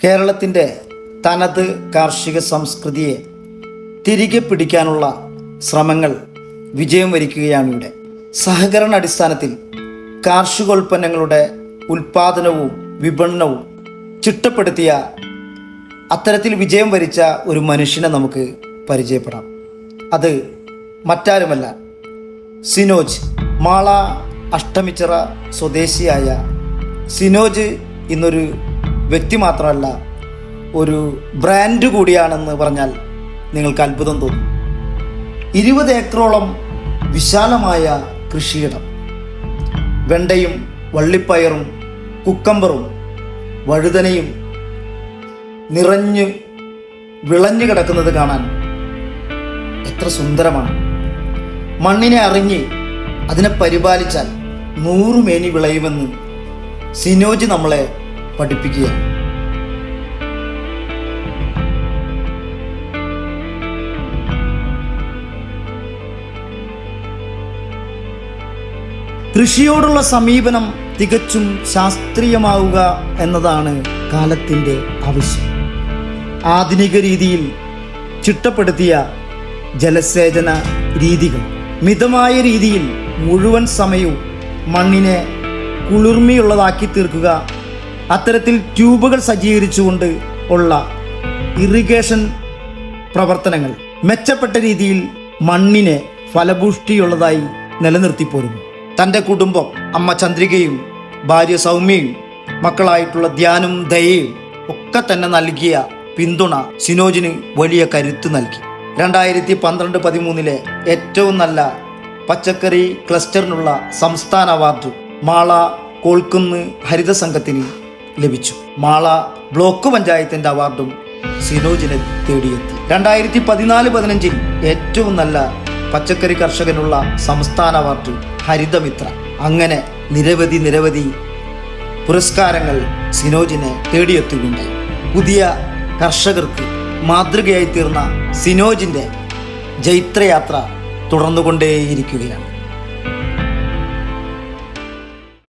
കേരളത്തിന്റെ തനത് കാർഷിക സംസ്കൃതിയെ തിരികെ പിടിക്കാനുള്ള ശ്രമങ്ങൾ വിജയം വരിക്കുകയാണ് ഇവിടെ സഹകരണ അടിസ്ഥാനത്തിൽ കാർഷികോൽപ്പന്നങ്ങളുടെ ഉൽപാദനവും വിപണനവും ചിട്ടപ്പെടുത്തിയ അത്തരത്തിൽ വിജയം വരിച്ച ഒരു മനുഷ്യനെ നമുക്ക് പരിചയപ്പെടാം. അത് മറ്റാരുമല്ല സിനോജ് മാള അഷ്ടമിച്ചിറ സ്വദേശിയായ സിനോജ് ഇന്നൊരു വ്യക്തി മാത്രമല്ല ഒരു ബ്രാൻഡ് കൂടിയാണെന്ന് പറഞ്ഞാൽ നിങ്ങൾക്ക് അത്ഭുതം തോന്നും. ഇരുപത് ഏക്കറോളം വിശാലമായ കൃഷിയിടം. വെണ്ടയും വള്ളിപ്പയറും കുക്കമ്പറും വഴുതനയും നിറഞ്ഞ് വിളഞ്ഞു കിടക്കുന്നത് കാണാൻ എത്ര സുന്ദരമാണ്. മണ്ണിനെ അറിഞ്ഞ് അതിനെ പരിപാലിച്ചാൽ നൂറുമേനി വിളയുമെന്ന് സിനോജ് നമ്മളെ പഠിപ്പിക്കുകയാണ് കൃഷിയോടുള്ള സമീപനം തികച്ചും ശാസ്ത്രീയമാവുക എന്നതാണ് കാലത്തിന്റെ ആവശ്യം. ആധുനിക രീതിയിൽ ചിട്ടപ്പെടുത്തിയ ജലസേചന രീതികൾ. മിതമായ രീതിയിൽ മുഴുവൻ സമയവും മണ്ണിനെ കുളിർമയുള്ളതാക്കി തീർക്കുക അത്തരത്തിൽ ട്യൂബുകൾ സജ്ജീകരിച്ചുകൊണ്ട് ഉള്ള ഇറിഗേഷൻ പ്രവർത്തനങ്ങൾ മെച്ചപ്പെട്ട രീതിയിൽ മണ്ണിനെ ഫലപുഷ്ടിയുള്ളതായി നിലനിർത്തിപ്പോരുന്നു. തന്റെ കുടുംബം അമ്മ ചന്ദ്രികയും ഭാര്യ സൗമ്യയും മക്കളായിട്ടുള്ള ധ്യാനും ദയയും ഒക്കെ തന്നെ നൽകിയ പിന്തുണ സിനോജിന് വലിയ കരുത്ത് നൽകി. രണ്ടായിരത്തി പന്ത്രണ്ട് പതിമൂന്നിലെ ഏറ്റവും നല്ല പച്ചക്കറി ക്ലസ്റ്ററിനുള്ള സംസ്ഥാന അവാർഡ് മാള കോൾക്കുന്ന് ഹരിത സംഘത്തിന് ലഭിച്ചു. മാള ബ്ലോക്ക് പഞ്ചായത്തിന്റെ അവാർഡും സിനോജിനെ തേടിയെത്തി. രണ്ടായിരത്തി പതിനാല് പതിനഞ്ചിൽ ഏറ്റവും നല്ല പച്ചക്കറി കർഷകനുള്ള സംസ്ഥാന അവാർഡ് ഹരിതമിത്ര. അങ്ങനെ നിരവധി നിരവധി പുരസ്കാരങ്ങൾ സിനോജിനെ തേടിയെത്തുകയുണ്ടായി പുതിയ കർഷകർക്ക് മാതൃകയായി തീർന്ന സിനോജിന്റെ ജൈത്രയാത്ര തുടർന്നുകൊണ്ടേയിരിക്കുകയാണ്.